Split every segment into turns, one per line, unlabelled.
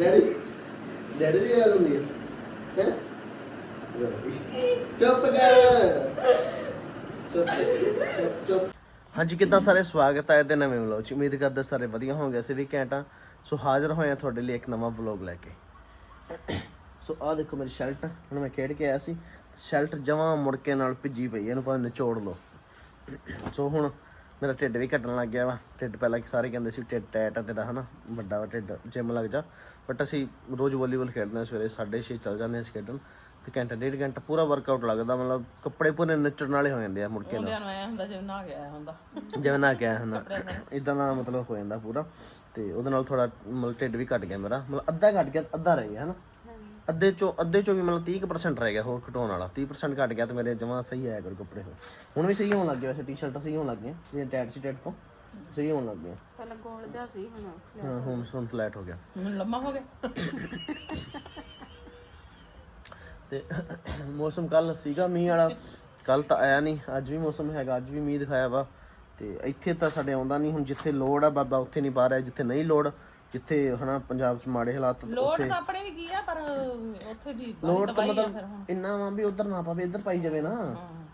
Daddy daddy ਦੀ ਯਾਦ ਹੁੰਦੀ ਹੈ। ਹੈ? ਚੁੱਪ ਕਰ। ਚੁੱਪ ਚੁੱਪ ਚੁੱਪ। ਹਾਂਜੀ, ਕਿੱਦਾਂ ਸਾਰੇ ਸਵਾਗਤ ਹੈ ਇਹਦੇ ਨਵੇਂ ਵਲੌਗ ਚ? ਉਮੀਦ ਕਰਦਾ ਸਾਰੇ ਵਧੀਆ ਹੋਣਗੇ ਅਸੀਂ ਵੀ ਘੈਂਟਾਂ ਸੋ ਹਾਜ਼ਰ ਹੋਏ ਆ ਤੁਹਾਡੇ ਲਈ ਇੱਕ ਨਵਾਂ ਵਲੌਗ ਲੈ ਕੇ। ਸੋ ਆਹ ਦੇਖੋ ਮੇਰੀ ਸ਼ਰਟ, ਹੁਣ ਮੈਂ ਖੇਡ ਕੇ ਆਇਆ ਸੀ। ਸ਼ਰਟ ਜਮਾਂ ਮੁੜ ਕੇ ਨਾਲ ਭਿੱਜੀ ਪਈ ਇਹਨੂੰ ਭਾਵੇਂ ਨਿਚੋੜ ਲਓ। ਸੋ ਹੁਣ ਮੇਰਾ ਢਿੱਡ ਵੀ ਘਟਣ ਲੱਗ ਗਿਆ ਵਾ। ਢਿੱਡ ਪਹਿਲਾਂ ਕਿ ਸਾਰੇ ਕਹਿੰਦੇ ਸੀ ਢਿੱਡ ਟੈਟ ਆ ਤੇਰਾ ਹਨਾ? ਵੱਡਾ ਵਾ ਢਿੱਡ ਜਿਮ ਲੱਗ ਜਾ। ਬਟ ਅਸੀਂ ਰੋਜ਼ ਵਾਲੀਬਾਲ ਖੇਡਦੇ ਹਾਂ ਸਵੇਰੇ 6:30 ਚੱਲ ਜਾਂਦੇ ਹਾਂ ਖੇਡਣ। ਤੇ ਘੰਟਾ ਡੇਢ ਘੰਟਾ ਪੂਰਾ ਵਰਕਆਊਟ ਲੱਗਦਾ ਮਤਲਬ ਕੱਪੜੇ ਪੂਰੇ ਨੱਚਣ ਵਾਲੇ ਹੋ ਜਾਂਦੇ ਆ ਮੁੜ ਕੇ
ਨੂੰ ਹੁੰਦਾ ਜਿਵੇਂ ਨਾ ਗਿਆ ਹੁੰਦਾ।
ਜਿਵੇਂ ਨਾ ਇਦਾਂ ਦਾ ਮਤਲਬ ਹੋ ਜਾਂਦਾ ਪੂਰਾ। ਤੇ ਉਹਦੇ ਨਾਲ ਥੋੜਾ ਮਤਲਬ ਢਿੱਡ ਵੀ ਘਟ ਗਿਆ ਮੇਰਾ। ਮਤਲਬ ਅੱਧਾ ਘਟ ਗਿਆ ਅੱਧਾ ਰਹਿ ਗਿਆ ਹਨਾ? ਅੱਧੇ ਚੋਂ ਅੱਧੇ ਚੋਂ ਵੀ ਮਤਲਬ 30% ਰਹਿ ਗਿਆ ਹੋਰ ਘਟਾਉਣ ਵਾਲਾ 30% ਘਟ ਗਿਆ ਤੇ ਮੇਰੇ ਜਮਾ ਸਹੀ ਆਇਆ ਕਰ ਕੱਪੜੇ ਹੁਣ ਹੁਣ ਵੀ ਸਹੀ ਹੋਣ ਲੱਗ ਗਿਆ ਵੈਸੇ ਟੀ-ਸ਼ਰਟਾਂ ਸਹੀ ਹੋਣ ਲੱਗ ਗਈਆਂ ਜਿਹੜੀਆਂ ਟੈਟ ਸੀ ਟੈਟ ਤੋਂ ਸਹੀ ਹੋਣ ਲੱਗ ਗਈਆਂ।
ਪਹਿਲਾਂ ਗੋਲ ਜਿਹਾ ਸੀ ਹੁਣ
ਹਾਂ ਹੁਣ ਹੁਣ ਫਲੈਟ ਹੋ ਗਿਆ।
ਮੈਨੂੰ ਲੰਮਾ ਹੋ ਗਿਆ?
ਤੇ ਮੌਸਮ ਕੱਲ ਸੀਗਾ ਮੀਂਹ ਵਾਲਾ ਕੱਲ ਤਾਂ ਆਇਆ ਨਹੀਂ ਅੱਜ ਵੀ ਮੌਸਮ ਹੈਗਾ ਅੱਜ ਵੀ ਮੀਂਹ ਦਿਖਾਇਆ ਵਾ। ਤੇ ਇੱਥੇ ਤਾਂ ਸਾਡੇ ਆਉਂਦਾ ਨਹੀਂ ਹੁਣ ਜਿੱਥੇ ਲੋੜ ਆ ਬਾਬਾ ਉੱਥੇ ਨਹੀਂ ਪਾ ਰਿਹਾ ਜਿੱਥੇ ਨਹੀਂ ਲੋੜ। ਜਿੱਥੇ ਹਨਾ ਪੰਜਾਬ 'ਚ ਮਾੜੇ ਹਾਲਾਤ
ਲੋੜ ਤਾਂ ਆਪਣੇ ਵੀ ਕੀ ਆ ਪਰ ਉੱਥੇ ਵੀ
ਲੋੜ ਤਾਂ ਮਤਲਬ ਇੰਨਾ ਵਾ ਵੀ ਉਧਰ ਨਾ ਪਵੇ ਇੱਧਰ ਪਾਈ ਜਾਵੇ ਨਾ।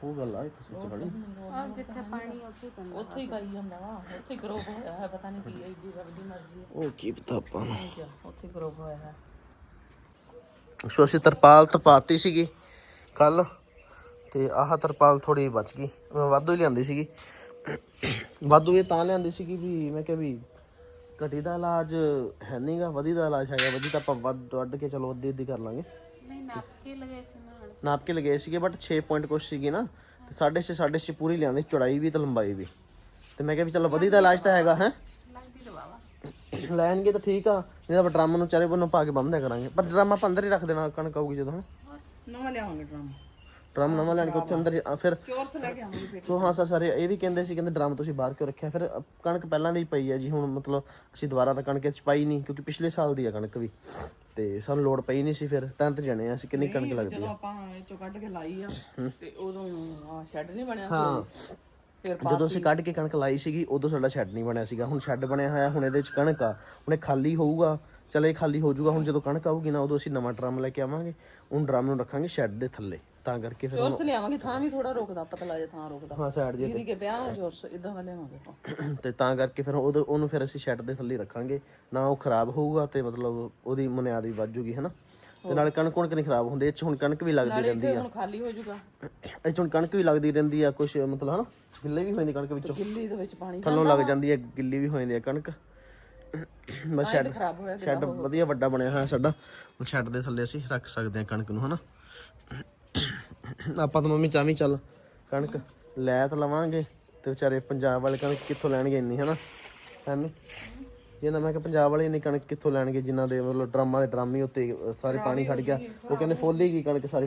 ਉਹ ਗੱਲ ਆ ਇੱਕ ਸੱਚ ਬੜੀ।
ਆ ਜਿੱਥੇ ਪਾਣੀ ਉੱਥੇ ਹੀ ਪੈਂਦਾ
ਉੱਥੇ ਹੀ ਪਾਈ ਜਾਂਦਾ ਵਾ ਉੱਥੇ ਹੀ ਹੋਇਆ ਹੈ ਪਤਾ ਨਹੀਂ ਕੀ ਐਡੀ ਰੱਬ ਦੀ ਮਰਜ਼ੀ ਹੈ।
ਉਹ ਕੀ ਪਤਾ ਆਪਾਂ ਨੂੰ।
ਉੱਥੇ ਗਰੋਪ ਹੋਇਆ ਹੈ।
ਸੋ ਅਸੀਂ ਤਰਪਾਲ ਤਪਾਤੀ ਸੀਗੀ ਕੱਲ ਤੇ ਆਹ ਤਰਪਾਲ ਥੋੜੀ ਬਚ ਗਈ। ਮੈਂ ਵਾਧੂ ਹੀ ਲਿਆਂਦੀ ਸੀਗੀ। ਵਾਧੂ ਇਹ ਤਾਂ ਲਿਆਂਦੀ ਸੀਗੀ ਵੀ ਮੈਂ ਕਿਹਾ ਵੀ ਘਟੀ ਦਾ ਇਲਾਜ ਹੈ ਨਹੀਂਗਾ ਵਧੀ ਦਾ ਇਲਾਜ ਹੈਗਾ ਵਧੀ ਤਾਂ ਆਪਾਂ ਵੱਧ ਵੱਢ ਕੇ ਚਲੋ ਅੱਧੀ ਅੱਧੀ ਕਰ ਲਾਂਗੇ।
ਨਹੀਂ ਨਾਪ ਕੇ ਲਗਾਏ ਸੀ ਨਾਲ
ਨਾਪ ਕੇ ਲਗੇ ਸੀਗੇ ਬਟ 6 ਪੁਆਇੰਟ ਕੁਛ ਸੀਗੀ ਨਾ ਤੇ 6.5 6.5 ਪੂਰੀ ਲਿਆਂਦੇ ਚੌੜਾਈ ਵੀ ਤੇ ਲੰਬਾਈ ਵੀ। ਤੇ ਮੈਂ ਕਿਹਾ ਵੀ ਚਲੋ ਵਧੀ ਦਾ ਇਲਾਜ ਤਾਂ ਹੈਗਾ ਹੈ? ਲੈਣਗੇ ਤਾਂ ਠੀਕ ਆ ਨਹੀਂ ਤਾਂ ਡਰਮ ਨੂੰ ਚਾਰੇ ਬੰਨੋਂ ਪਾ ਕੇ ਬੰਨ੍ਹਿਆ ਕਰਾਂਗੇ। ਪਰ ਡਰਮ ਆਪਾਂ ਅੰਦਰ ਹੀ ਰੱਖ ਦੇਣਾ ਕਣਕ ਆਊਗੀ ਜਦੋਂ
ਨਵਾਂ ਲਿਆਵਾਂਗੇ ਡਰਮ।
ਡਰਮ ਨਵਾਂ ਲੈਣ ਕੇ ਉੱਥੇ ਅੰਦਰ ਹੀ- ਆ ਫਿਰ
ਚੋਰਸ ਲੈ ਕੇ ਆਵਾਂਗੇ ਫਿਰ।
ਸੋ ਹਾਂ ਸਰ ਸਾਰੇ ਇਹ ਵੀ ਕਹਿੰਦੇ ਸੀ ਕਹਿੰਦੇ ਡਰਮ ਤੁਸੀਂ ਬਾਹਰ ਕਿਉਂ ਰੱਖਿਆ? ਫਿਰ ਅ, ਕਣਕ ਪਹਿਲਾਂ ਦੀ ਪਈ ਹੈ ਜੀ ਹੁਣ ਮਤਲਬ ਅਸੀਂ ਦੁਬਾਰਾ ਤਾਂ ਕਣਕ ਚ ਪਾਈ ਨਹੀਂ ਕਿਉਂਕਿ ਪਿਛਲੇ ਸਾਲ ਦੀ ਆ ਕਣਕ ਵੀ। ਤੇ ਸਾਨੂੰ ਲੋੜ ਪਈ ਨਹੀਂ ਸੀ ਫਿਰ ਤੰਤ ਜਣੇ ਆ ਅਸੀਂ ਕਿੰਨੀ ਕਣਕ ਲੱਗਦੀ
ਜਦੋਂ ਆਪਾਂ ਇਹ ਚੋਂ ਕੱਢ ਕੇ ਲਾਈ ਆ ਤੇ ਉਦੋਂ ਆ ਸ਼ੈੱਡ ਨਹੀਂ ਬਣਿਆ
ਹਾਂ।
ਸੀ ਫਿਰ
ਜਦੋਂ ਅਸੀਂ ਕੱਢ ਕੇ ਕਣਕ ਲਾਈ ਸੀਗੀ ਉਦੋਂ ਸਾਡਾ ਸ਼ੈੱਡ ਨਹੀਂ ਬਣਿਆ ਸੀਗਾ। ਹੁਣ ਸ਼ੈੱਡ ਬਣਿਆ ਹੋਇਆ ਹੁਣ ਇਹਦੇ ਚ ਕਣਕ ਆ ਹੁਣ ਇਹ ਖਾਲੀ ਹੋਊਗਾ। ਚਲੇ ਖਾਲੀ ਹੋ ਜਾਊਗਾ ਹੁਣ ਜਦੋਂ ਕਣਕ ਆਊਗੀ ਨਾ ਉਦੋਂ ਅਸੀਂ ਨਵਾਂ ਡਰਮ ਲੈ ਕੇ ਆਵਾਂਗੇ। ਉਹ ਡਰਮ ਨੂੰ ਰੱਖਾਂਗੇ ਸ਼ੈੱਡ ਦੇ ਥੱਲੇ। ਤਾਂ ਕਰਕੇ ਫਿਰ
ਚੋਰਸ ਲਿਆਵਾਂਗੇ ਥਾਂ ਵੀ ਥੋੜਾ ਰੋਕਦਾ ਪਤਲਾ ਜਿਹਾ ਥਾਂ ਰੋਕਦਾ।
ਹਾਂ ਸਾਈਡ ਜੇ
ਦੀਦੀ ਕੇ ਵਿਆਹ ਹੋ ਚੋਰਸ ਇਦਾਂ ਦਾ ਲਿਆਵਾਂਗੇ ਆਪਾਂ।
ਤੇ ਤਾਂ ਕਰਕੇ ਫਿਰ ਉਹਦੇ ਉਹਨੂੰ ਫਿਰ ਅਸੀਂ ਸ਼ੈੱਡ ਦੇ ਥੱਲੇ ਹੀ ਰੱਖਾਂਗੇ। ਨਾ ਉਹ ਖਰਾਬ ਹੋਊਗਾ ਤੇ ਮਤਲਬ ਉਹਦੀ ਮੁਨਿਆਦ ਵੀ ਵੱਧ ਜੂਗੀ ਹਨਾ? ਤੇ ਨਾਲੇ ਕਣਕ ਕਣਕ ਨਹੀਂ ਖਰਾਬ ਹੁੰਦੇ ਇਹ ਚ ਹੁਣ ਕਣਕ ਵੀ ਲੱਗਦੀ ਰਹਿੰਦੀ
ਇੱਥੇ ਹੁਣ ਖਾਲੀ ਹੋ ਜਾਊਗਾ
ਇਹ ਚ ਹੁਣ ਕਣਕ ਵੀ ਲੱਗਦੀ ਰਹਿੰਦੀ ਆ ਕੁਝ ਮਤਲਬ ਹਨਾ? ਗਿੱਲੇ ਵੀ ਹੋ ਜਾਂਦੀ ਕਣਕ ਵਿੱਚੋਂ।
ਗਿੱਲੀ ਦੇ ਵਿੱਚ ਪਾਣੀ
ਥੱਲੋਂ ਲੱਗ ਜਾਂਦੀ ਹੈ ਗਿੱਲੀ ਵੀ ਹੋ ਜਾਂਦੀ ਹੈ ਕਣਕ। ਬਸ ਸ਼ੈੱਡ
ਖਰਾਬ ਹੋਇਆ
ਸ਼ੈੱਡ ਵਧੀਆ ਵੱਡਾ ਬਣਿਆ ਹੋਇਆ ਸਾਡਾ। ਉਹ ਸ਼ੈੱਡ ਦੇ ਥੱਲੇ ਅਸੀਂ ਰੱਖ ਸਕਦੇ ਹਾਂ ਕਣਕ ਨੂੰ ਹਨਾ? ਆਪਾਂ ਤਾਂ ਮੰਮੀ ਚਾਹਵੀਂ ਚੱਲ ਕਣਕ ਲੈ ਤਾਂ ਲਵਾਂਗੇ ਤੇ ਵਿਚਾਰੇ ਪੰਜਾਬ ਵਾਲੇ ਕਣਕ ਕਿੱਥੋਂ ਲੈਣਗੇ ਇੰਨੀ ਹਨਾ? ਐਵੇਂ ਜਿੰਨਾ ਮੈਂ ਕਿ ਪੰਜਾਬ ਵਾਲੇ ਇੰਨੀ ਕਣਕ ਕਿੱਥੋਂ ਲੈਣਗੇ ਜਿਨ੍ਹਾਂ ਦੇ ਮਤਲਬ ਡਰਮਾਂ ਦੇ ਡਰਮ ਉੱਤੇ ਸਾਰੇ ਪਾਣੀ ਖੜ ਗਿਆ? ਉਹ ਕਹਿੰਦੇ ਫੁੱਲ ਹੀ ਗਈ ਕਣਕ ਸਾਰੀ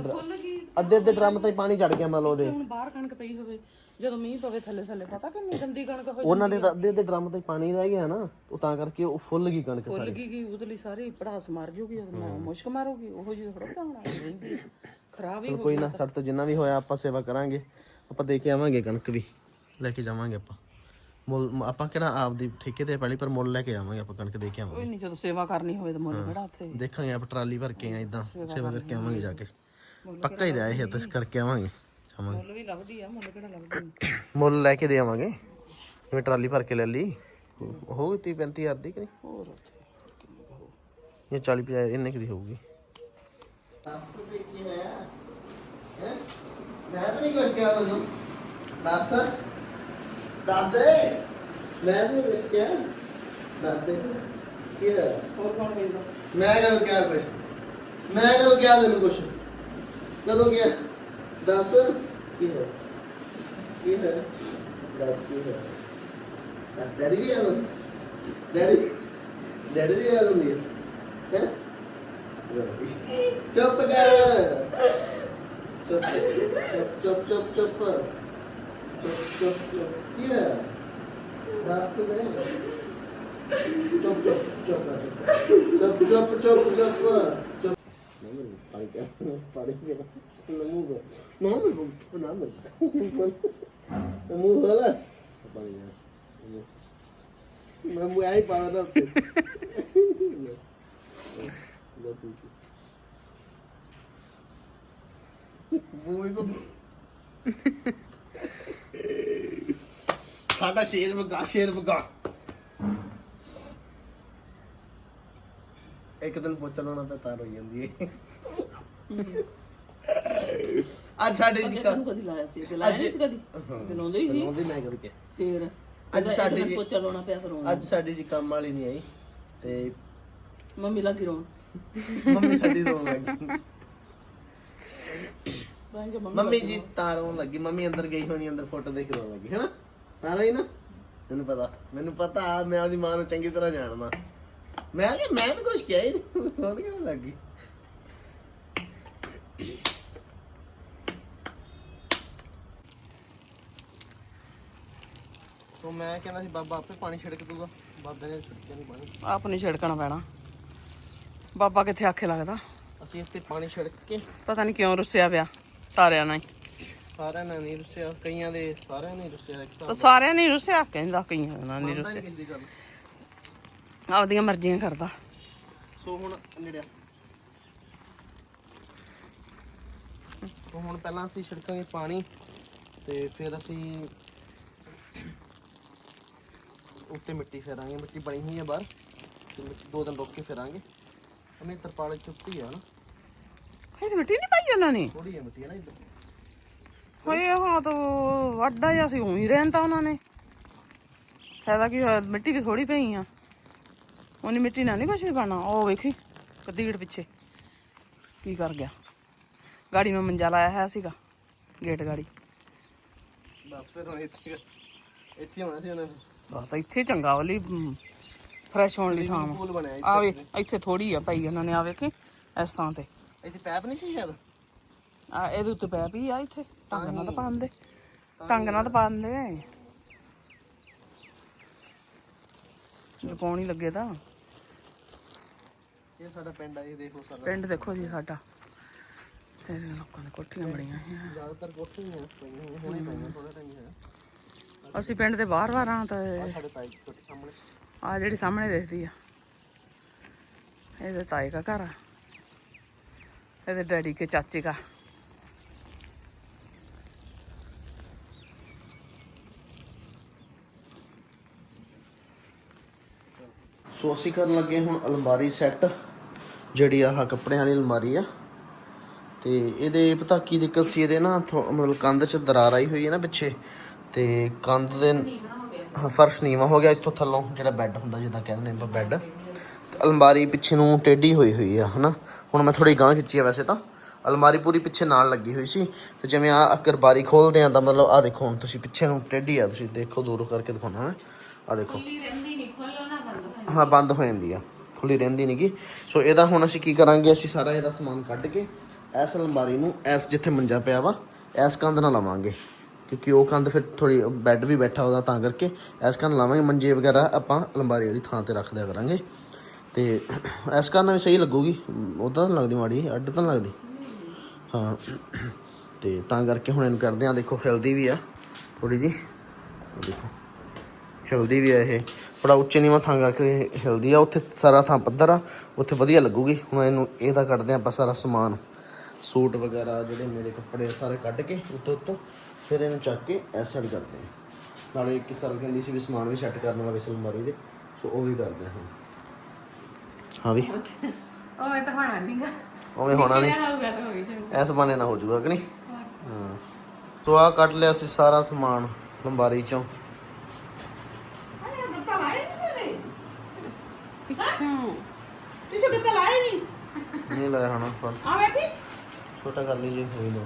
ਅੱਧੇ ਅੱਧੇ ਡਰਮ ਤਾਂ ਪਾਣੀ ਚੜ ਗਿਆ ਮੰਨ ਲਓ ਉਹਦੇ।
ਹੁਣ ਬਾਹਰ ਕਣਕ ਪਈ ਹੋਵੇ ਜਦੋਂ ਮੀਂਹ ਪਵੇ ਥੱਲੇ ਥੱਲੇ ਪਤਾ ਕਿੰਨੀ ਗੰਦੀ ਕਣਕ ਹੋ
ਉਹਨਾਂ ਦੇ ਤਾਂ ਅੱਧੇ ਅੱਧੇ ਡਰਮ ਤੇ ਪਾਣੀ ਰਹਿ ਗਿਆ ਨਾ ਉਹ ਤਾਂ ਕਰਕੇ ਉਹ ਫੁੱਲ ਗਈ ਕਣਕ ਸਾਰੀ।
ਲੱਗੀ ਗਈ ਉਤਲੀ ਸਾਰੀ ਪੜਾਸ ਮਰ ਜੂਗੀ ਮੁਸ਼ਕ ਮਾਰੂਗੀ ਉਹੋ ਜਿਹੀ ਥੋੜਾ ਬਣਾਉਣਾ ਖਰਾਬ ਹੀ
ਕੋਈ ਨਾ ਸਾਡੇ ਤੋਂ ਜਿੰਨਾ ਵੀ ਹੋਇਆ ਆਪਾਂ ਸੇਵਾ ਕਰਾਂਗੇ। ਆਪਾਂ ਦੇ ਕੇ ਆਵਾਂਗੇ ਕਣਕ ਵੀ ਲੈ ਕੇ ਜਾਵਾਂਗੇ ਆਪਾਂ। ਮੁੱਲ ਆਪਾਂ ਕਿਹੜਾ ਆਪਦੀ ਠੇਕੇ ਤੇ ਪਹਿਲੀ ਪਰ ਮੁੱਲ ਲੈ ਕੇ ਆਵਾਂਗੇ ਆਪਾਂ ਕਣਕ ਦੇ ਕੇ ਆਵਾਂਗੇ।
ਕੋਈ ਨਹੀਂ ਜਦੋਂ ਸੇਵਾ ਕਰਨੀ ਹੋਵੇ ਤਾਂ ਮੁੱਲ ਕਿਹੜਾ ਉੱਥੇ?
ਦੇਖਾਂਗੇ ਆਪਾਂ ਟਰਾਲੀ ਭਰ ਕੇ ਆ ਇਦਾਂ ਸੇਵਾ ਕਰਕੇ ਆਵਾਂਗੇ ਜਾ ਕੇ। ਪੱਕਾ ਹੀ ਰਿਹਾ ਇਹ ਤਾਂ ਇਸ ਕਰਕੇ ਆਵਾਂਗੇ ਜਾਵਾਂਗੇ।
ਮੁੱਲ ਵੀ ਲੱਭਦੀ ਆ ਮੁੱਲ ਕਿਹੜਾ ਲੱਭਦੀ।
ਮੁੱਲ ਲੈ ਕੇ ਦੇ ਆਵਾਂਗੇ। ਜਿਵੇਂ ਟਰਾਲੀ ਭਰ ਕੇ ਲੈ ਲਈ ਹੋਊਗੀ 30 35 ਹਜ਼ਾਰ ਦੀ ਕਿ ਨਹੀਂ?
ਹੋਰ
ਇਹ 40 50 ਇੰਨੇ ਕਿ ਦੀ ਹੋਊਗੀ। ਮੈਂ ਤਾਂ ਨਹੀਂ ਕੁਝ ਕਿਹਾ ਤੁਹਾਨੂੰ ਦੱਸ। ਦਾਦੇ ਮੈਂ ਤਾਂ ਨਹੀਂ ਕੁਝ ਕਿਹਾ। ਦਾਦੇ ਕੀ ਹੈ
ਹੋਰ ਕੌਣ ਕਹਿੰਦਾ?
ਮੈਂ ਕਦੋਂ ਕਿਹਾ ਕੁਝ ਮੈਂ ਕਦੋਂ ਕਿਹਾ ਤੈਨੂੰ ਕੁਝ ਕਦੋਂ ਕਿਹਾ? ਦੱਸ। ਕੀ ਹੈ ਕੀ ਹੈ ਦੱਸ ਕੀ ਹੈ ਡੈਡੀ ਦੀ ਹੁੰਦੀ ਡੈਡੀ ਡੈਡੀ ਦੀ ਯਾਦ ਹੁੰਦੀ ਹੈ? ਹੈਂ? ਚੁੱਪ ਕਰ ਚੁੱਪ ਚੁੱਪ ਚੁੱਪ ਚੁੱਪ ਚੁੱਪ ਚੁੱਪ ਚੁੱਪ ਚੁੱਪ ਕੀ ਹੈ ਦੱਸ ਤੇ ਦੇ ਚੁੱਪ ਚੁੱਪ ਚੁੱਪ ਚੁੱਪ ਚੁੱਪ ਚੁੱਪ ਚੁੱਪ ਚੁੱਪ ਨੰਬਰ ਪੜ ਗਿਆ ਪੜ ਗਿਆ ਨਮੂ ਨੰਬਰ ਨੰਬਰ ਨਮੂ ਹੋਲਾ ਸਾਡਾ ਸ਼ੇਰ ਵਗਾ ਸ਼ੇਰ ਵਗਾ। ਇੱਕ ਦਿਨ ਪੋਚਾ ਲਾਉਣਾ ਤਾਂ ਤਾਰ ਹੋਈ ਜਾਂਦੀ ਹੈ ਅੱਜ ਸਾਡੇ ਜੀ
ਕਦੀ ਲਾਇਆ ਸੀ ਅੱਗੇ ਲਾਇਆ ਨਹੀਂ ਸੀ ਕਦੀ? ਤੇ ਲਾਉਂਦੇ ਹੀ ਸੀ।
ਉਹਦੇ ਮੈਂ ਕਰਕੇ।
ਫੇਰ।
ਅੱਜ ਸਾਡੇ ਜੀ
ਪੋਚਾ ਲਾਉਣਾ ਪਿਆ ਫਿਰ ਉਹਨੂੰ।
ਅੱਜ ਸਾਡੀ ਜੀ ਕੰਮ ਵਾਲੀ ਨਹੀਂ ਆਈ ਤੇ
ਮੰਮੀ ਲੱਗੀ ਰੋਣ।
ਮੰਮੀ ਸਾਡੀ ਰੋਣ ਲੱਗੀ
ਮੰਮੀ
ਜੀ ਤਾਂ ਰੋਣ ਲੱਗੀ ਮੰਮੀ ਅੰਦਰ ਗਈ ਹੋਣੀ, ਅੰਦਰ ਫੋਟੋ ਦੇਖ ਰੋਣ ਲੱਗੀ ਹੈਨਾ? ਹਾਂ ਰਹੀ ਨਾ? ਮੈਨੂੰ ਪਤਾ ਮੈਨੂੰ ਪਤਾ, ਮੈਂ ਉਹਦੀ ਮਾਂ ਨੂੰ ਚੰਗੀ ਤਰ੍ਹਾਂ ਜਾਣਦਾ। ਮੈਂ ਕਿ ਮੈਂ ਤਾਂ ਕੁਝ ਕਿਹਾ ਹੀ ਨਹੀਂ ਰੋਣ ਕਿਉਂ ਲੱਗੀ ਸੋ ਮੈਂ ਕਹਿੰਦਾ ਸੀ, ਬਾਬਾ ਆਪੇ ਪਾਣੀ ਛਿੜਕ ਦੂਗਾ। ਬਾਬੇ ਨੇ ਛਿੜਕਿਆ ਨਹੀਂ ਪਾਣੀ।
ਆਪ ਨਹੀਂ ਛਿੜਕਣਾ ਪੈਣਾ। ਬਾਬਾ ਕਿੱਥੇ ਆਖੇ ਲੱਗਦਾ?
ਅਸੀਂ ਇੱਥੇ ਪਾਣੀ ਛਿੜਕ ਕੇ
ਪਤਾ ਨਹੀਂ ਕਿਉਂ ਰੁੱਸਿਆ ਪਿਆ ਸਾਰਿਆਂ ਨਾਲ ਹੀ।
ਸਾਰਿਆਂ ਨੇ ਨਹੀਂ ਰੁੱਸਿਆ ਕਈਆਂ ਦੇ ਸਾਰਿਆਂ ਨੇ ਰੁੱਸਿਆ ਇੱਕ
ਤਾਂ ਸਾਰਿਆਂ ਨੇ ਰੁੱਸਿਆ ਕਹਿੰਦਾ ਕਈਆਂ ਨਾਲ ਨਹੀਂ ਰੁੱਸਿਆ।
ਗੱਲ।
ਆਪਦੀਆਂ ਮਰਜ਼ੀਆਂ ਕਰਦਾ।
ਸੋ ਹੁਣ ਨੇੜਿਆ। ਸੋ ਹੁਣ ਪਹਿਲਾਂ ਅਸੀਂ ਛਿੜਕਾਂਗੇ ਪਾਣੀ ਤੇ ਫਿਰ ਅਸੀਂ ਉੱਤੇ ਮਿੱਟੀ ਫੇਰਾਂਗੇ ਮਿੱਟੀ ਬਣੀ ਹੋਈ ਹੈ ਬਾਹਰ। ਤੇ ਮਿੱਟੀ ਦੋ ਦਿਨ ਰੁਕ ਕੇ ਫੇਰਾਂਗੇ। ਉਹਨੇ ਤਰਪਾਲ ਚੁੱਪੀ ਆ ਨਾ।
ਇਹ ਮਿੱਟੀ ਨਹੀਂ ਪਾਈ ਉਹਨਾਂ ਨੇ?
ਥੋੜੀ ਜਿਹੀ ਮਿੱਟੀ ਹੈ ਨਾ ਇੱਧਰ।
ਹੋਏ ਹਾਂ ਤਾਂ ਵੱਡਾ ਜਿਹਾ ਸੀ ਉਹੀ ਰਹਿੰਦਾ ਉਹਨਾਂ ਨੇ। ਫਾਇਦਾ ਕੀ ਹੋਇਆ ਮਿੱਟੀ ਵੀ ਥੋੜੀ ਪਈ ਆ। ਉਹਨੇ ਮਿੱਟੀ ਨਾਲ ਨਹੀਂ ਕੁਛ ਵੀ ਪਾਣਾ ਉਹ ਵੇਖੀ ਕਦੀੜ ਪਿੱਛੇ। ਕੀ ਕਰ ਗਿਆ? ਗਾੜੀ ਮੈਂ ਮੰਜਾ ਲਾਇਆ ਹੈ ਸੀਗਾ ਗੇਟ ਗਾੜੀ।
ਬਸ ਫਿਰ ਹੁਣ ਇੱਥੇ ਇੱਥੇ ਹੋਣਾ ਸੀ ਉਹਨੇ।
ਬਸ ਇੱਥੇ ਚੰਗਾ ਵਾਲੀ ਫਰੈਸ਼ ਹੋਣ ਲਈ ਥਾਂ
ਪੂਲ ਬਣਿਆ ਇੱਥੇ।
ਆ ਵੇ ਇੱਥੇ ਥੋੜੀ ਆ ਪਈ ਉਹਨਾਂ ਨੇ ਆ ਵੇਖੀ ਇਸ ਥਾਂ ਤੇ।
ਇੱਥੇ ਪੈਪ ਨਹੀਂ ਸੀ ਸ਼ਾਇਦ?
ਆ ਇਹਦੇ ਉੱਤੇ ਪੈ ਪਈ ਆ ਇੱਥੇ ਟੰਗ ਨਾਲ ਤਾਂ ਪਾਉਂਦੇ। ਟੰਗ ਨਾਲ ਤਾਂ ਪਾਉਂਦੇ। ਜੇ ਪਾਣੀ ਲੱਗੇ ਤਾਂ।
ਇਹ ਸਾਡਾ ਪਿੰਡ ਆ ਇਹ ਦੇਖੋ ਸਾਰਾ।
ਪਿੰਡ ਦੇਖੋ ਜੀ ਸਾਡਾ। ਤੇ ਲੋਕਾਂ ਦੇ ਕੋਠੀਆਂ ਬੜੀਆਂ ਹੈ
ਜ਼ਿਆਦਾਤਰ ਕੋਠੇ ਹੀ ਆ ਹੁਣੇ ਥੋੜਾ ਟਾਈਮ ਹੈ।
ਅਸੀਂ ਪਿੰਡ ਦੇ ਬਾਹਰ ਬਾਹਰ ਆ ਤਾਂ
ਆ ਸਾਡੇ ਤਾਈ ਛੋਟੇ ਸਾਹਮਣੇ।
ਆ ਜਿਹੜੀ ਸਾਹਮਣੇ ਦੇਖਦੀ ਆ। ਇਹਦੇ ਤਾਏ ਦਾ ਘਰ ਆ। ਇਹਦੇ ਡੈਡੀ ਕੇ ਚਾਚੇ ਦਾ
ਸੋ ਅਸੀਂ ਕਰਨ ਲੱਗੇ ਹੁਣ ਅਲਮਾਰੀ ਸੈੱਟ ਜਿਹੜੀ ਆਹ ਕੱਪੜਿਆਂ ਵਾਲੀ ਅਲਮਾਰੀ ਆ। ਤੇ ਇਹਦੇ ਪਤਾ ਕੀ ਦਿੱਕਤ ਸੀ ਇਹਦੇ ਨਾ ਮਤਲਬ ਕੰਧ 'ਚ ਦਰਾਰ ਆਈ ਹੋਈ ਹੈ ਨਾ ਪਿੱਛੇ। ਤੇ ਕੰਧ ਦੇ ਹਾਂ ਫਰਸ਼ ਨੀਵਾ ਹੋ ਗਿਆ ਇੱਥੋਂ ਥੱਲੋਂ ਜਿਹੜਾ ਬੈੱਡ ਹੁੰਦਾ ਜਿੱਦਾਂ ਕਹਿੰਦੇ ਨੇ ਆਪਾਂ ਬੈੱਡ। ਅਲਮਾਰੀ ਪਿੱਛੇ ਨੂੰ ਟੇਢੀ ਹੋਈ ਹੋਈ ਆ ਹਨਾ? ਹੁਣ ਮੈਂ ਥੋੜੀ ਗਾਂਹ ਖਿੱਚੀ ਆ ਵੈਸੇ ਤਾਂ। ਅਲਮਾਰੀ ਪੂਰੀ ਪਿੱਛੇ ਨਾਲ ਲੱਗੀ ਹੋਈ ਸੀ। ਤੇ ਜਿਵੇਂ ਆ ਅਕਰ ਬਾਰੀ ਖੋਲਦੇ ਆ ਤਾਂ ਮਤਲਬ ਆ ਦੇਖੋ ਹੁਣ ਤੁਸੀਂ ਪਿੱਛੇ ਨੂੰ ਟੇਢੀ ਆ ਤੁਸੀਂ ਦੇਖੋ ਦੂਰੋਂ ਕਰਕੇ ਦਿਖਾਉਣਾ ਮੈਂ। ਆ ਦੇਖੋ।
ਨਹੀਂ ਹੋ
ਬੰਦ ਹੋ ਜਾਂਦੀ ਆ। ਖੁੱਲੀ ਰਹਿੰਦੀ ਨਹੀਂਗੀ ਸੋ ਇਹਦਾ ਹੁਣ ਅਸੀਂ ਕੀ ਕਰਾਂਗੇ? ਅਸੀਂ ਸਾਰਾ ਇਹਦਾ ਸਮਾਨ ਕੱਢ ਕੇ ਇਸ ਅਲਮਾਰੀ ਨੂੰ ਇਸ ਜਿੱਥੇ ਮੰਜਾ ਪਿਆ ਵਾ ਇਸ ਕੰਧ ਨਾਲ ਲਾਵਾਂਗੇ। ਕਿਉਂਕਿ ਉਹ ਕੰਧ ਫਿਰ ਥੋੜੀ ਬੈੱਡ ਵੀ ਬੈਠਾ ਉਹਦਾ ਤਾਂ ਕਰਕੇ ਇਸ ਕੰਧ ਲਾਵਾਂਗੇ, ਮੰਜੇ ਵਗੈਰਾ ਆਪਾਂ ਲੰਬਾਰੀ ਵਾਲੀ ਥਾਂ ਤੇ ਰੱਖ ਦਿਆ ਕਰਾਂਗੇ। ਤੇ ਇਸ ਕੰਧ ਵੀ ਸਹੀ ਲੱਗੂਗੀ। ਉਹਦਾ ਤਾਂ ਨੀ ਲੱਗਦੀ ਮਾੜੀ ਅੱਡ ਤਾਂ ਨੀ ਲੱਗਦੀ। ਹਾਂ, ਤੇ ਤਾਂ ਕਰਕੇ ਹੁਣ ਇਹਨੂੰ ਕਰਦੇ ਆ ਦੇਖੋ ਹਿਲਦੀ ਵੀ ਆ ਥੋੜੀ ਜੀ ਦੇਖੋ ਹਿਲਦੀ ਵੀ ਆ ਇਹ। ਬੜਾ ਉੱਚੇ ਨੀਵਾਂ ਥਾਂ ਕਰਕੇ ਹਿਲਦੀ ਆ। ਉੱਥੇ ਸਾਰਾ ਥਾਂ ਪੱਧਰ ਆ, ਉੱਥੇ ਵਧੀਆ ਲੱਗੂਗੀ। ਹੁਣ ਇਹਨੂੰ ਇਹਦਾ ਕੱਢਦੇ ਆਪਾਂ ਸਾਰਾ ਸਮਾਨ। ਸੂਟ ਵਗੈਰਾ, ਜਿਹੜੇ ਮੇਰੇ ਕੱਪੜੇ ਸਾਰੇ ਕੱਢ ਕੇ ਉੱਤੋਂ ਉੱਤੋਂ ਫਿਰ ਇਹਨੂੰ ਚੱਕ ਕੇ ਐਸ ਸਾਈਡ ਕਰਦੇ ਆ ਨਾਲੇ ਇੱਕ ਸਰ ਕਹਿੰਦੀ ਸੀ ਵੀ ਸਮਾਨ ਵੀ ਸੈੱਟ ਕਰਨ ਵਾਲਾ ਇਸ ਅਲਮਾਰੀ ਦੇ ਸੋ ਉਹ ਵੀ ਕਰਦੇ ਹੁਣ। ਹਾਂ ਵੀ।
ਉਹ ਮੈਂ ਤਾਂ ਹੋਣਾ ਨਹੀਂਗਾ
ਉਵੇਂ ਹੋਣਾ ਨਹੀਂ
ਹੋਊਗਾ ਤਾਂ ਹੋ ਹੀ ਜਾਊਗਾ
ਐਸ ਬਾਨੇ ਨਾ ਹੋ ਜਾਊਗਾ ਕਿ ਨਹੀਂ? ਹਾਂ। ਸੋ ਆ ਕੱਢ ਲਿਆ ਸੀ ਸਾਰਾ ਸਮਾਨ ਲੰਬਾਰੀ ਚੋਂ।
ਪਿੱਛੇ।
ਕਿੱਥੇ ਲਾਏ ਨਹੀਂ
ਨਹੀਂ ਲਾਇਆ ਹਣਾ ਪਰ
ਆ ਵੇਖੀ।
ਛੋਟਾ ਕਰ ਲੀजिए ਹੋਈ ਲੋ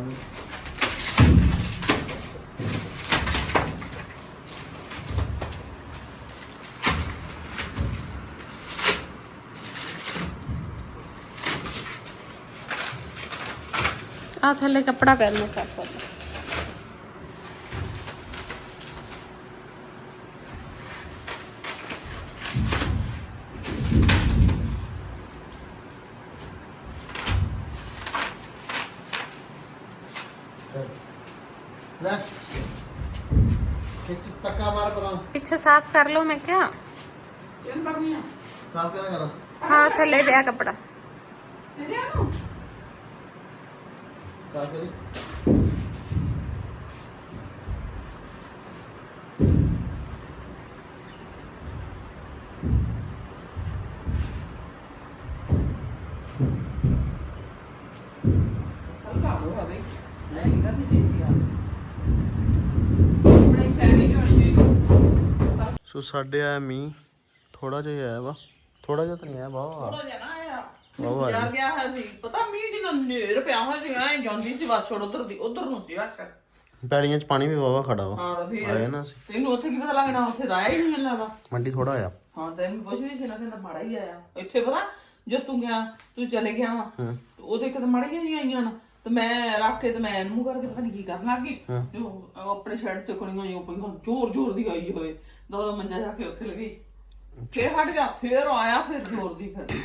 ਦਿਖਾਵਾਂਗੇ ਆ ਥੱਲੇ ਕੱਪੜਾ ਪਹਿਨਣਾ ਸਾਫ਼ ਕਰਨਾ ਸਾਫ਼ ਕਰ ਲਓ ਮੈਂ ਕਿਹਾ।
ਕਿੰਨ ਕਰਨੀ ਆ?
ਸਾਫ਼ ਕਰਾਂ ਕਰਾਂ?
ਹਾਂ ਥੱਲੇ ਪਿਆ ਕੱਪੜਾ।
ਤੇਰੇ ਨੂੰ
ਸਾਫ਼ ਕਰੀ
ਹਲਕਾ ਹੋ ਗਿਆ ਬਈ ਮੈਂ ਨਹੀਂ ਕਰਨੀ ਚਾਹੀਦੀ ਆ ਬੜੀ ਸ਼ੈਲੀ ਨਹੀਂ ਹੋਣੀ
ਸੋ ਸਾਡੇ ਆ ਮੀਂਹ ਥੋੜਾ ਜਿਹਾ ਆਇਆ ਵਾ। ਥੋੜਾ ਜਿਹਾ ਤਾਂ ਨਹੀਂ ਆਇਆ ਵਾਹ।
ਥੋੜਾ ਜਿਹਾ ਨਾ ਆਇਆ।
ਵਾਹ
ਗਿਆ ਹੈ ਸੀ। ਪਤਾ ਮੀਂਹ ਕਿੰਨਾ ਨੇਰ ਪਿਆ ਹੋਇਆ ਸੀ ਐ ਜਾਂਦੀ ਸੀ ਬਸ ਛੋੜ ਉਧਰ ਦੀ ਉਧਰ ਨੂੰ ਸੀ ਬਸ।
ਪੈਲੀਆਂ 'ਚ ਪਾਣੀ ਵੀ ਵਾਵਾ ਖੜਾ ਵਾ।
ਹਾਂ ਤਾਂ
ਆਇਆ
ਫੇਰ
ਨਾ ਸੀ।
ਤੈਨੂੰ ਉੱਥੇ ਕੀ ਪਤਾ ਲੱਗਣਾ ਉੱਥੇ ਦਾ ਆਇਆ ਹੀ ਨਹੀਂ ਲੱਗਦਾ।
ਮੰਡੀ ਥੋੜਾ ਆਇਆ।
ਹਾਂ ਤੈਨੂੰ ਪੁੱਛਦੀ ਸੀ ਨਾ ਕਹਿੰਦਾ ਮਾੜਾ ਹੀ ਆਇਆ। ਇੱਥੇ ਪਤਾ ਜੇ ਤੂੰ ਗਿਆ ਤੂੰ ਚਲੇ ਗਿਆ ਵਾ।
ਹੂੰ।
ਉਹਦੇ ਇੱਕ ਤਾਂ ਮਾੜੀਆਂ ਜਿਹੀਆਂ ਆਈਆਂ ਨਾ। ਤੇ ਮੈਂ ਰੱਖ ਕੇ ਤੇ ਮੈਂ ਇਹਨੂੰ ਕਰਕੇ ਪਤਾ ਨਹੀਂ ਕੀ ਕਰਨ ਲੱਗ ਉਹ ਆਪਣੇ ਸ਼ਰਟ ਤੇ ਕੁੜੀਆਂ ਹੀ ਪਈਆਂ ਜ਼ੋਰ ਜ਼ੋਰ ਦੀ ਆਈ ਹੋਏ। ਦੋ ਮੰਜਾ ਜਾ ਕੇ ਉੱਥੇ ਲੱਗੀ। ਫੇਰ ਹਟ ਗਿਆ ਫੇਰ ਆਇਆ ਫਿਰ ਜ਼ੋਰ ਦੀ ਫਿਰ।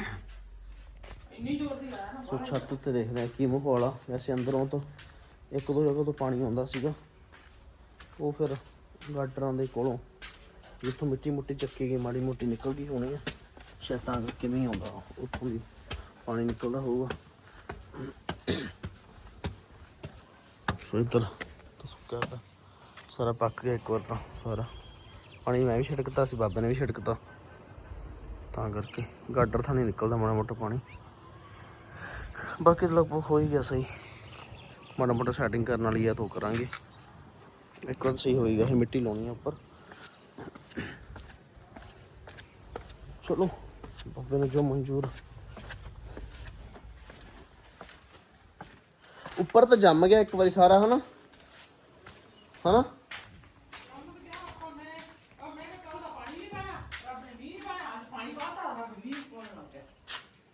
ਇੰਨੀ ਜ਼ੋਰ ਦੀ ਆਇਆ ਨਾ
ਸੋ ਛੱਤ ਉੱਤੇ ਦੇਖਦੇ ਆ ਕੀ ਮਾਹੌਲ ਆ। ਵੈਸੇ ਅੰਦਰੋਂ ਤਾਂ ਇੱਕ ਦੋ ਜਗ੍ਹਾ ਤੋਂ ਪਾਣੀ ਆਉਂਦਾ ਸੀਗਾ। ਉਹ ਫਿਰ ਗਾਡਰਾਂ ਦੇ ਕੋਲੋਂ ਜਿੱਥੋਂ ਮਿੱਟੀ ਮੁੱਟੀ ਚੱਕੀ ਗਈ ਮਾੜੀ ਮੋਟੀ ਨਿਕਲ ਗਈ ਹੋਣੀ ਆ। ਕਰਕੇ ਨਹੀਂ ਆਉਂਦਾ ਉੱਥੋਂ ਦੀ ਪਾਣੀ ਨਿਕਲਦਾ ਹੋਊਗਾ। ਸੋ ਇੱਧਰ, ਤਾਂ ਸੁੱਕਾ ਤਾਂ ਸਾਰਾ ਪੱਕ ਗਿਆ ਇੱਕ ਵਾਰ ਤਾਂ, ਸਾਰਾ। ਪਾਣੀ ਮੈਂ ਵੀ ਛਿੜਕਤਾ ਸੀ, ਬਾਬੇ ਨੇ ਵੀ ਛਿੜਕਤਾ। ਤਾਂ ਕਰਕੇ ਗਾਡਰ ਥਾਂ ਨਹੀਂ ਨਿਕਲਦਾ ਮਾੜਾ ਮੋਟਾ ਪਾਣੀ। ਬਾਕੀ ਤਾਂ ਲਗਭਗ ਹੋ ਹੀ ਗਿਆ ਸਹੀ। ਮਾੜਾ ਮੋਟਾ ਸੈਟਿੰਗ ਕਰਨ ਵਾਲੀ ਆ, ਤਾਂ ਉਹ ਕਰਾਂਗੇ। ਇੱਕ ਵਾਰ ਸਹੀ ਹੋਏਗਾ ਇਹ ਮਿੱਟੀ ਲਾਉਣੀ ਆ ਉੱਪਰ। ਚਲੋ, ਬਾਬੇ ਨੂੰ ਜੋ ਮਨਜ਼ੂਰ ਉੱਪਰ ਤਾਂ ਜੰਮ ਗਿਆ ਇੱਕ ਵਾਰੀ ਸਾਰਾ ਹਨਾ? ਹਨਾ?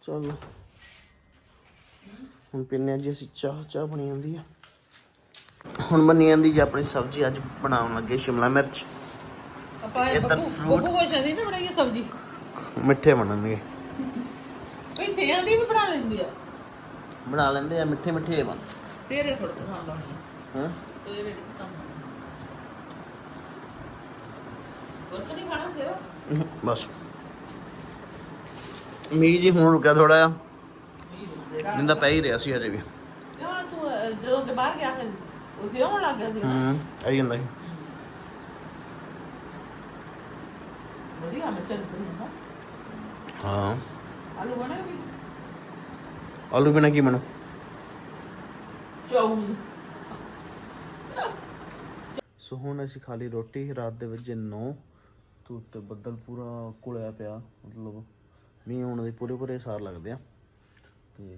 ਚਲੋ। ਹੁਣ ਪੀਨੇ ਜੀ ਅਸੀਂ ਚਾਹ ਚਾਹ ਬਣੀ ਜਾਂਦੀ ਆ। ਹੁਣ ਬਣੀ ਜਾਂਦੀ ਜੀ ਆਪਣੀ ਸਬਜ਼ੀ ਅੱਜ ਬਣਾਉਣ ਲੱਗੇ ਸ਼ਿਮਲਾ ਮਿਰਚ।
ਆਪਾਂ ਇਹ
ਇੱਧਰ
ਬੱਬੂ
fruit-
ਬੱਬੂ ਕੋਸ਼ਾ ਦੀ ਨਾ ਬਣਾਈ ਇਹ ਸਬਜ਼ੀ?
ਮਿੱਠੇ ਬਣਨਗੇ।
ਕੋਈ ਸੇਆਂ ਦੀ ਵੀ ਬਣਾ ਲੈਂਦੀ ਆ?
ਬਣਾ ਲੈਂਦੇ ਆ ਮਿੱਠੇ ਮਿੱਠੇ ਬਣ
ਤੇਰੇ ਥੋੜਾ ਪਸੰਦ ਆਉਣੀ
ਹਾਂ।
ਤੇਰੇ ਨਹੀਂ ਪਸੰਦ ਹੋਰ ਤਾਂ ਨਹੀਂ ਖਾਣਾ ਸੇਵਾ
ਹਮ, ਬਸ। ਮੀਂਹ ਜੀ ਹੁਣ ਰੁਕਿਆ ਥੋੜਾ ਜਿਹਾ। ਨਹੀਂ ਤਾਂ ਪੈ ਹੀ ਰਿਹਾ ਸੀ ਹਜੇ ਵੀ।
ਤੂੰ ਜਦੋਂ ਤੇ ਬਾਹਰ ਗਿਆ ਉਹ ਫਿਰ ਆਉਣ ਲੱਗ ਗਿਆ ਸੀ।
ਹੂੰ ਆਈ ਜਾਂਦਾ ਸੀ।
ਵਧੀਆ ਮੈਂ ਚੱਲ ਪਈ ਹਾਂ
ਹਾਂ।
ਆਲੂ ਬਣੇ ਵੀ
ਆਲੂ ਬਿਨਾ ਕੀ ਬਣੂ?
ਚਾਉਮੀਨ
ਸੋ ਹੁਣ ਅਸੀਂ ਖਾਲੀ ਲਈ ਰੋਟੀ, ਰਾਤ ਦੇ ਵਜੇ 9 ਤੇ ਉੱਤੇ ਬੱਦਲ ਪੂਰਾ ਘੁਲਿਆ ਪਿਆ, ਮਤਲਬ ਮੀਂਹ ਆਉਣ ਦੇ ਪੂਰੇ ਪੂਰੇ ਸਾਰ ਲੱਗਦੇ ਆ। ਤੇ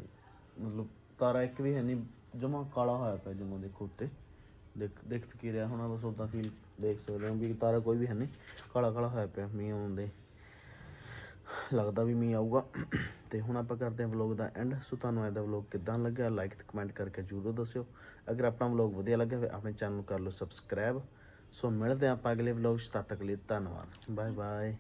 ਮਤਲਬ ਤਾਰਾ ਇੱਕ ਵੀ ਹੈ ਨਹੀਂ, ਜਮਾ ਕਾਲਾ ਹੋਇਆ ਪਿਆ ਜਮਾ ਦੇਖੋ ਉੱਤੇ। ਦੇਖ ਦੇਖ ਕੀ ਰਿਹਾ ਹੋਣਾ, ਬਸ ਉਦਾਂ ਫੀਲ ਦੇਖ ਸਕਦੇ ਹੋ ਵੀ ਤਾਰਾ ਕੋਈ ਵੀ ਹੈ ਨਹੀਂ ਕਾਲਾ ਕਾਲਾ ਹੋਇਆ ਪਿਆ ਮੀਂਹ ਆਉਣ ਦੇ। ਲੱਗਦਾ ਵੀ ਮੀਂਹ ਆਊਗਾ। ਤੇ ਹੁਣ ਆਪਾਂ ਕਰਦੇ ਹਾਂ ਵਲੌਗ ਦਾ ਐਂਡ ਸੋ ਤੁਹਾਨੂੰ ਇਹਦਾ ਵਲੌਗ ਕਿੱਦਾਂ ਲੱਗਿਆ? ਲਾਈਕ ਤੇ ਕਮੈਂਟ ਕਰਕੇ ਜ਼ਰੂਰ ਦੱਸਿਓ। ਅਗਰ ਆਪਣਾ ਵਲੌਗ ਵਧੀਆ ਲੱਗਿਆ, ਫਿਰ ਆਪਣੇ ਚੈਨਲ ਨੂੰ ਕਰ ਲਓ ਸਬਸਕ੍ਰਾਈਬ ਸੋ ਮਿਲਦੇ ਹਾਂ ਆਪਾਂ ਅਗਲੇ ਵਲੌਗ 'ਚ। ਤਦ ਤੱਕ ਲਈ ਧੰਨਵਾਦ। Bye bye